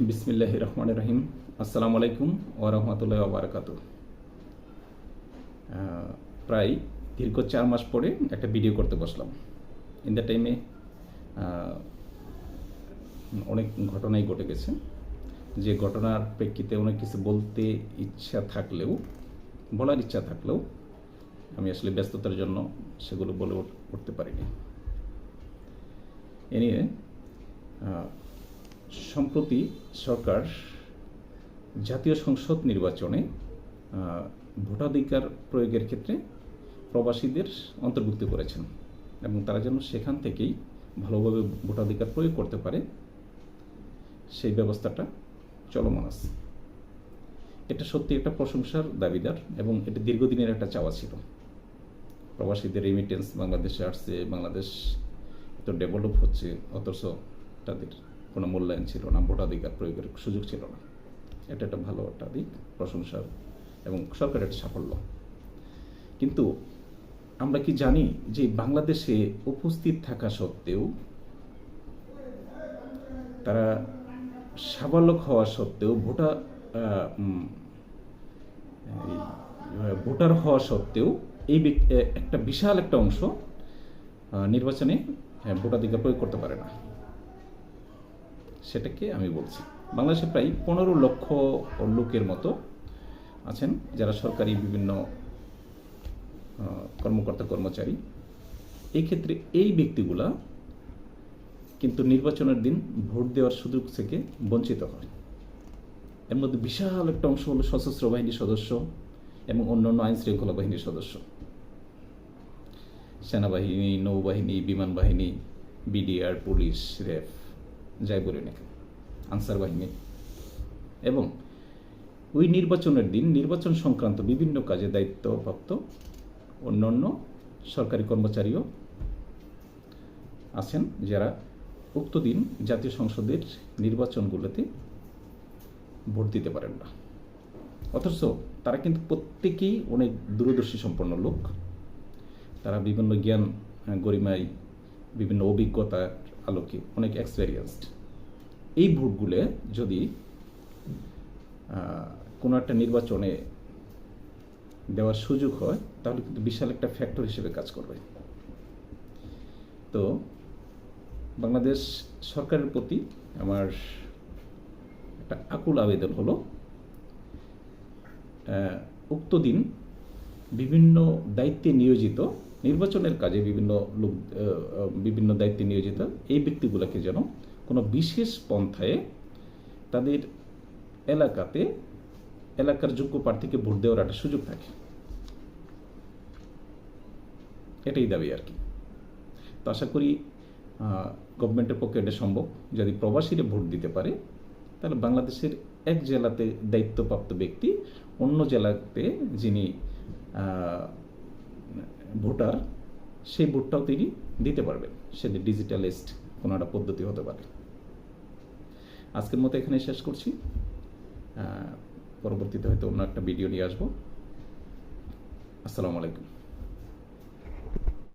বিসমিল্লাহ রহমান রহিম। আসসালামু আলাইকুম ও রহমতুল্লাহ প্রায় দীর্ঘ চার মাস পরে একটা ভিডিও করতে বসলাম। ইন দ্য টাইমে অনেক ঘটনাই ঘটে গেছে। যে ঘটনার প্রেক্ষিতে অনেক কিছু বলতে ইচ্ছা থাকলেও, বলার ইচ্ছা থাকলেও আমি আসলে ব্যস্ততার জন্য সেগুলো বলে উঠ- উঠতে পারিনি। এ নিয়ে সম্প্রতি সরকার জাতীয় সংসদ নির্বাচনে ভোটাধিকার প্রয়োগের ক্ষেত্রে প্রবাসীদের অন্তর্ভুক্ত করেছেন এবং তারা যেন সেখান থেকেই ভালোভাবে ভোটাধিকার প্রয়োগ করতে পারে, সেই ব্যবস্থাটা চলমান আছে। এটা সত্যি একটা প্রশংসার দাবিদার এবং এটা দীর্ঘদিনের একটা চাওয়া ছিল। প্রবাসীদের রেমিটেন্স বাংলাদেশে আসছে, বাংলাদেশ এত ডেভেলপ হচ্ছে, অথচ তাদের কোনো মূল্যায়ন ছিল না, ভোটাধিকার প্রয়োগের সুযোগ ছিল না। এটা একটা ভালো একটা দিক, প্রশংসার এবং সরকারের সাফল্য। কিন্তু আমরা কি জানি যে বাংলাদেশে উপস্থিত থাকা সত্ত্বেও তারা সাবালক হওয়া সত্ত্বেও ভোটার ভোটার হওয়া সত্ত্বেও এই একটা বিশাল একটা অংশ নির্বাচনে ভোটাধিকার প্রয়োগ করতে পারে না। সেটাকে আমি বলছি। বাংলাদেশে প্রায় পনেরো লক্ষ লোকের মতো আছেন, যারা সরকারি বিভিন্ন কর্মকর্তা, কর্মচারী। এই ক্ষেত্রে এই ব্যক্তিগুলা কিন্তু নির্বাচনের দিন ভোট দেওয়ার সুযোগ থেকে বঞ্চিত হয়। এর মধ্যে বিশাল একটা অংশ হলো সশস্ত্র বাহিনীর সদস্য এবং অন্যান্য আইন শৃঙ্খলা বাহিনীর সদস্য। সেনাবাহিনী, নৌবাহিনী, বিমান বাহিনী, বিডিআর, পুলিশ, রেফ। যাই বলি না আনসার বাহিনী। এবং ওই নির্বাচনের দিন নির্বাচন সংক্রান্ত বিভিন্ন কাজে দায়িত্বপ্রাপ্ত অন্যান্য সরকারি কর্মচারীও আছেন যারা উক্ত দিন জাতীয় সংসদের নির্বাচনগুলোতে ভোট দিতে পারেন না। অথচ তারা কিন্তু প্রত্যেকেই অনেক দূরদর্শী সম্পন্ন লোক। তারা বিভিন্ন জ্ঞান গরিমায় বিভিন্ন অভিজ্ঞতার আলোকে অনেক এক্সপেরিয়েন্সড এই ভোটগুলো যদি কোনো একটা নির্বাচনে দেওয়ার সুযোগ হয়, তাহলে কিন্তু বিশাল একটা ফ্যাক্টর হিসেবে কাজ করবে। তো বাংলাদেশ সরকারের প্রতি আমার একটা আকুল আবেদন হলো উক্ত দিন বিভিন্ন দায়িত্বে নিয়োজিত, নির্বাচনের কাজে বিভিন্ন লোক বিভিন্ন দায়িত্বে নিয়োজিত এই ব্যক্তিগুলোকে যেন কোনো বিশেষ পন্থায় তাদের এলাকাতে এলাকার যোগ্য প্রার্থীকে ভোট দেওয়ার একটা সুযোগ থাকে। এটাই দাবি আর কি। তো আশা করি গভর্নমেন্টের পক্ষে এটা সম্ভব। যদি প্রবাসীরা ভোট দিতে পারে, তাহলে বাংলাদেশের এক জেলাতে দায়িত্বপ্রাপ্ত ব্যক্তি অন্য জেলাতে যিনি ভোটার, সেই ভোটটাও তিনি দিতে পারবেন। সেটা ডিজিটালিস্ট কোনো একটা পদ্ধতি হতে পারে। আজকের মতো এখানে শেষ করছি। পরবর্তীতে হয়তো অন্য একটা ভিডিও নিয়ে আসব। আসসালামু আলাইকুম।